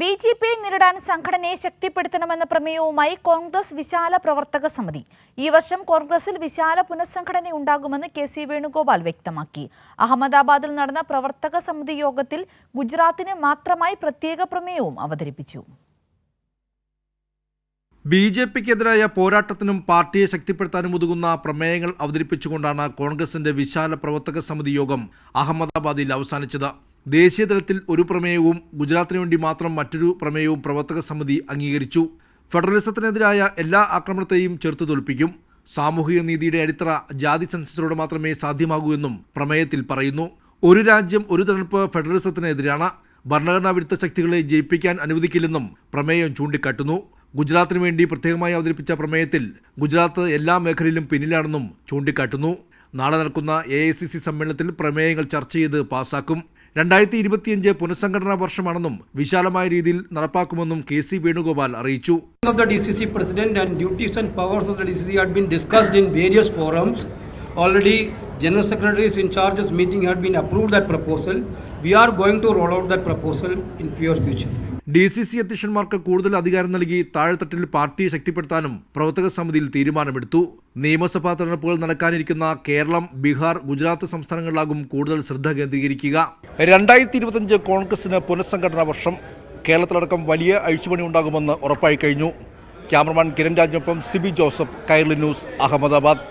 B J പിയെ നേരിടാൻ സംഘടനയെ ശക്തിപ്പെടുത്തണമെന്ന പ്രമേയവുമായി കോൺഗ്രസ് വിശാല പ്രവർത്തക സമിതി. ഈ വർഷം കോൺഗ്രസിൽ വിശാല പുനഃസംഘടന ഉണ്ടാകുമെന്ന് കെ സി വേണുഗോപാൽ വ്യക്തമാക്കി. അഹമ്മദാബാദിൽ നടന്ന പ്രവർത്തക സമിതി യോഗത്തിൽ ഗുജറാത്തിന് മാത്രമായി പ്രത്യേക പ്രമേയവും അവതരിപ്പിച്ചു. ബി ജെ പിക്കെതിരായ പോരാട്ടത്തിനും പാർട്ടിയെ ശക്തിപ്പെടുത്താനും ഒതുങ്ങുന്ന പ്രമേയങ്ങൾ അവതരിപ്പിച്ചുകൊണ്ടാണ് കോൺഗ്രസിന്റെ വിശാല പ്രവർത്തക സമിതി യോഗം അഹമ്മദാബാദിൽ അവസാനിച്ചത്. ദേശീയ തലത്തിൽ ഒരു പ്രമേയവും ഗുജറാത്തിന് വേണ്ടി മാത്രം മറ്റൊരു പ്രമേയവും പ്രവർത്തക സമിതി അംഗീകരിച്ചു. ഫെഡറലിസത്തിനെതിരായ എല്ലാ ആക്രമണത്തെയും ചെറുത്തു തോൽപ്പിക്കും. സാമൂഹിക നീതിയുടെ അടിത്തറ ജാതി സെൻസസിലൂടെ മാത്രമേ സാധ്യമാകൂ എന്നും പ്രമേയത്തിൽ പറയുന്നു. ഒരു രാജ്യം ഒരു തെരഞ്ഞെടുപ്പ് ഫെഡറലിസത്തിനെതിരാണ്. ഭരണഘടനാ വിരുദ്ധ ശക്തികളെ ജയിപ്പിക്കാൻ അനുവദിക്കില്ലെന്നും പ്രമേയം ചൂണ്ടിക്കാട്ടുന്നു. ഗുജറാത്തിന് വേണ്ടി പ്രത്യേകമായി അവതരിപ്പിച്ച പ്രമേയത്തിൽ ഗുജറാത്ത് എല്ലാ മേഖലയിലും പിന്നിലാണെന്നും ചൂണ്ടിക്കാട്ടുന്നു. നാളെ നടക്കുന്ന എ സമ്മേളനത്തിൽ പ്രമേയങ്ങൾ ചർച്ച ചെയ്ത് പാസാക്കും. രണ്ടായിരത്തി ഇരുപത്തിയഞ്ച് പുനഃസംഘടനാ വർഷമാണെന്നും വിശാലമായ രീതിയിൽ നടപ്പാക്കുമെന്നും കെ സി വേണുഗോപാൽ അറിയിച്ചു of the DCC president and duties and powers of the DCC had been discussed in various forums. Already, general secretaries in charge's meeting had been approved that proposal. We are going to roll out that proposal in near future. D C C അധ്യക്ഷന്മാർക്ക് കൂടുതൽ അധികാരം നൽകി താഴെത്തട്ടിൽ പാർട്ടിയെ ശക്തിപ്പെടുത്താനും പ്രവർത്തക സമിതിയിൽ തീരുമാനമെടുത്തു. നിയമസഭാ തെരഞ്ഞെടുപ്പുകൾ നടക്കാനിരിക്കുന്ന കേരളം ബീഹാർ ഗുജറാത്ത് സംസ്ഥാനങ്ങളിലാകും കൂടുതൽ ശ്രദ്ധ കേന്ദ്രീകരിക്കുക. രണ്ടായിരത്തി ഇരുപത്തിയഞ്ച് കോൺഗ്രസിന് പുനഃസംഘടനാ വർഷം. കേരളത്തിലടക്കം വലിയ അഴിച്ചുപണി ഉണ്ടാകുമെന്ന് ഉറപ്പായി കഴിഞ്ഞു. ക്യാമറമാൻ കിരൺ രാജിനൊപ്പം സിബി ജോസഫ് കൈർലി ന്യൂസ് അഹമ്മദാബാദ്.